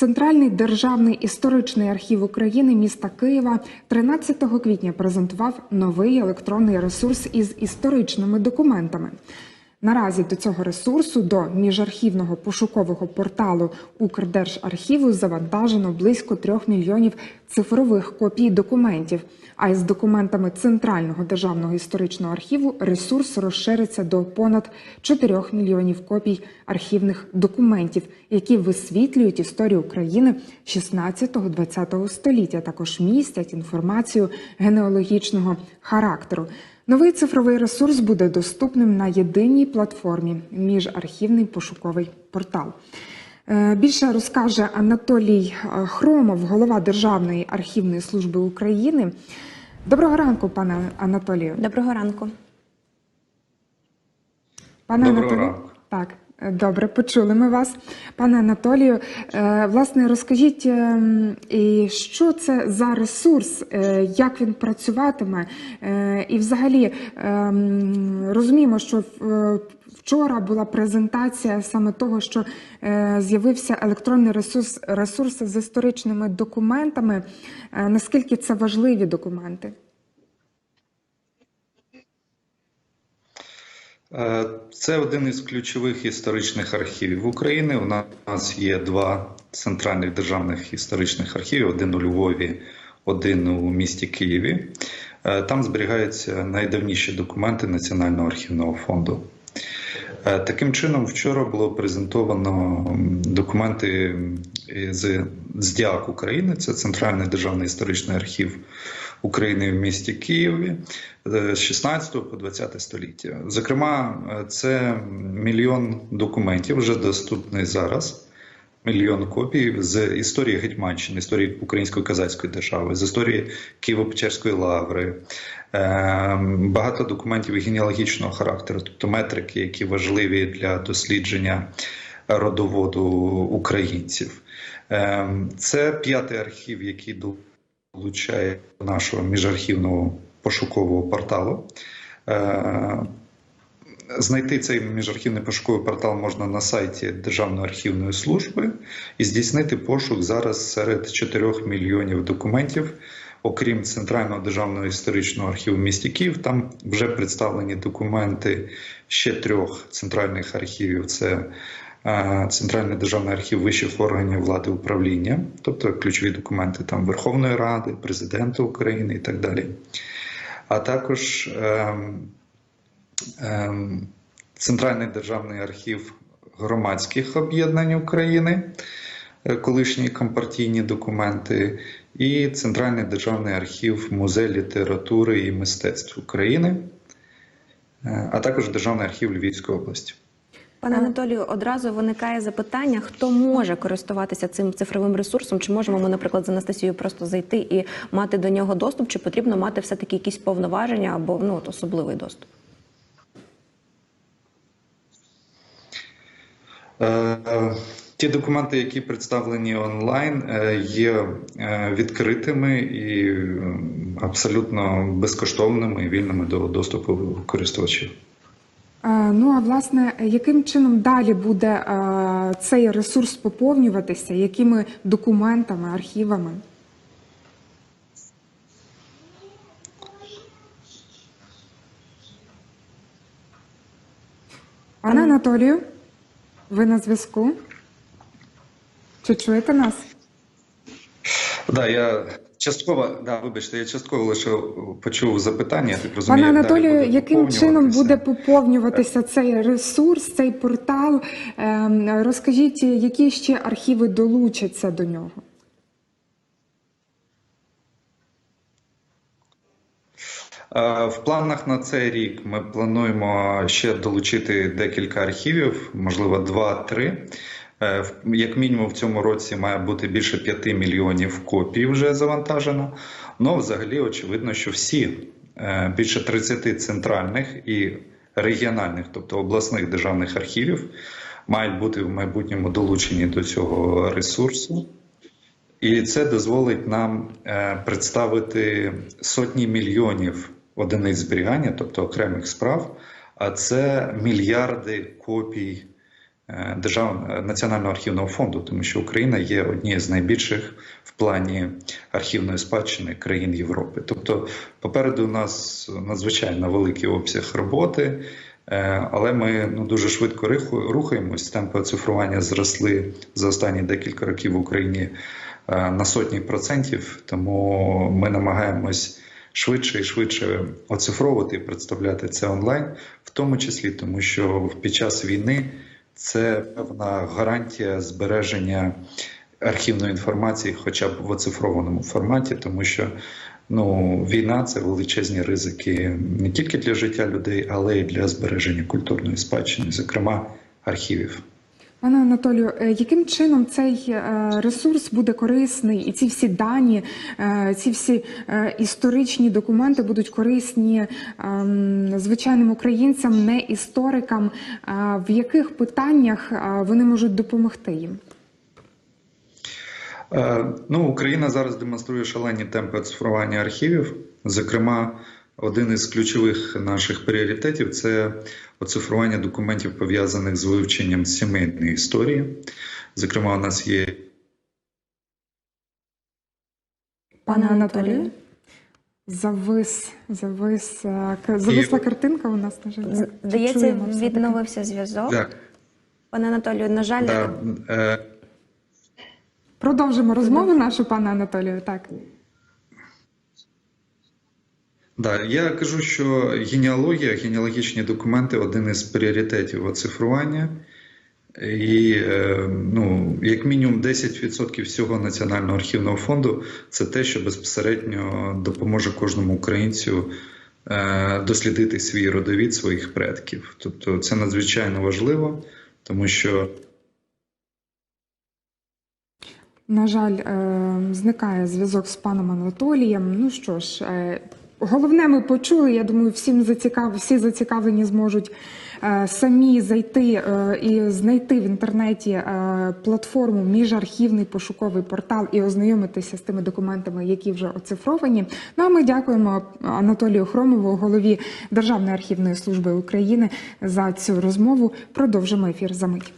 Центральний державний історичний архів України міста Києва 13 квітня презентував новий електронний ресурс із історичними документами. Наразі до цього ресурсу, до міжархівного пошукового порталу Укрдержархіву завантажено близько трьох мільйонів цифрових копій документів. А із документами Центрального державного історичного архіву ресурс розшириться до понад 4 мільйонів копій архівних документів, які висвітлюють історію України 16-20 століття. Також містять інформацію генеалогічного характеру. Новий цифровий ресурс буде доступним на єдиній платформі міжархівний пошуковий портал. Е, Більше розкаже Анатолій е, Хромов, голова Державної архівної служби України. Доброго ранку, пане Анатолію. Доброго ранку. Пане Доброго Анатолію. ранку. Так, е, добре, почули ми вас. Пане Анатолію, власне, розкажіть, що це за ресурс, як він працюватиме? І взагалі розуміємо, що вчора була презентація саме того, що е, з'явився електронний ресурс, ресурс з історичними документами. Е, Наскільки це важливі документи? Е, Це один із ключових історичних архівів України. У нас є два центральних державних історичних архівів: один у Львові, один у місті Києві. Там зберігаються найдавніші документи Національного архівного фонду. Е, Таким чином, вчора було презентовано документи з, ДІАК України, це Центральний державний історичний архів України в місті Києві е, з 16 по 20 століття. Зокрема, е, це мільйон документів вже доступний зараз. Мільйон копій з історії Гетьманщини, історії Української козацької держави, з історії Києво-Печерської лаври, Е, багато документів генеалогічного характеру, тобто метрики, які важливі для дослідження родоводу українців. Е, Це п'ятий архів, який долучає до нашого міжархівного пошукового порталу. Знайти цей міжархівний пошуковий портал можна на сайті Державної архівної служби і здійснити пошук зараз серед 4 мільйонів документів. Окрім Центрального державного історичного архіву місті Київ, там вже представлені документи ще трьох центральних архівів: це е, Центральний державний архів вищих органів влади управління, тобто ключові документи там Верховної Ради, Президента України і так далі. А також ем, Центральний державний архів громадських об'єднань України, е, колишні компартійні документи, і Центральний державний архів Музей літератури і мистецтв України, е, а також Державний архів Львівської області. Пане Анатолію, одразу виникає запитання, хто може користуватися цим цифровим ресурсом? Чи можемо ми, наприклад, з Анастасією просто зайти і мати до нього доступ, чи потрібно мати все-таки якісь повноваження або ну, от особливий доступ? Ті документи, які представлені онлайн, е, є е, відкритими і е, абсолютно безкоштовними і вільними до доступу користувачів. Е, Ну а власне, яким чином далі буде е, цей ресурс поповнюватися? Якими документами, архівами? Пане Анатолію, ви на зв'язку? Чи чуєте нас? Да, я частково, да, вибачте, я частково лише почув запитання. Я так розумію, Пане далі Анатолію, буде яким чином буде поповнюватися цей ресурс, цей портал? Ем, Розкажіть, які ще архіви долучаться до нього? В планах на цей рік ми плануємо ще долучити декілька архівів, можливо, два-три. Е, Як мінімум в цьому році має бути більше 5 мільйонів копій вже завантажено. Ну, взагалі, очевидно, що всі е, більше 30 центральних і регіональних, тобто обласних державних архівів, мають бути в майбутньому долучені до цього ресурсу. І це дозволить нам е, представити сотні мільйонів одиниць зберігання, тобто окремих справ, а це мільярди копій е, Держав... Національного архівного фонду, тому що Україна є однією з найбільших в плані архівної спадщини країн Європи. Тобто, попереду у нас надзвичайно великий обсяг роботи. Е, Але ми ну дуже швидко рухаємось. Темпи оцифрування зросли за останні декілька років в Україні е, на сотні процентів. Тому ми намагаємось швидше і швидше оцифровувати і представляти це онлайн, в тому числі тому, що під час війни це певна гарантія збереження архівної інформації, хоча б в оцифрованому форматі, тому що ну, війна це величезні ризики не тільки для життя людей, але й для збереження культурної спадщини, зокрема архівів. Пане Анатолію, е, яким чином цей е, ресурс буде корисний, і ці всі дані, е, ці всі історичні документи будуть корисні ем, звичайним українцям, не історикам? В яких питаннях вони можуть допомогти їм? Ну, Україна зараз демонструє шалені темпи оцифрування архівів. Зокрема, один із ключових наших пріоритетів це оцифрування документів, пов'язаних з вивченням сімейної історії. Зокрема, у нас є Пане Анатолію? Завис, завис, е, зависла картинка у нас, на жаль. Здається, відновився зв'язок. Так, Пане Анатолію, на жаль, да, е, Продовжимо розмову нашу, пане Анатолію. Так. Да, я кажу, що генеалогія, генеалогічні документи один із пріоритетів оцифрування. І е, ну, як мінімум 10% всього Національного архівного фонду це те, що безпосередньо допоможе кожному українцю е, дослідити свій родовід своїх предків. Тобто це надзвичайно важливо, тому що На жаль, е, зникає зв'язок з паном Анатолієм. Ну що ж, головне, ми почули. Я думаю, всім зацікав, всі зацікавлені зможуть е, самі зайти е, і знайти в інтернеті е, платформу міжархівний пошуковий портал і ознайомитися з тими документами, які вже оцифровані. Ну а ми дякуємо Анатолію Хромову, голові Державної архівної служби України, за цю розмову. Продовжимо ефір за мить.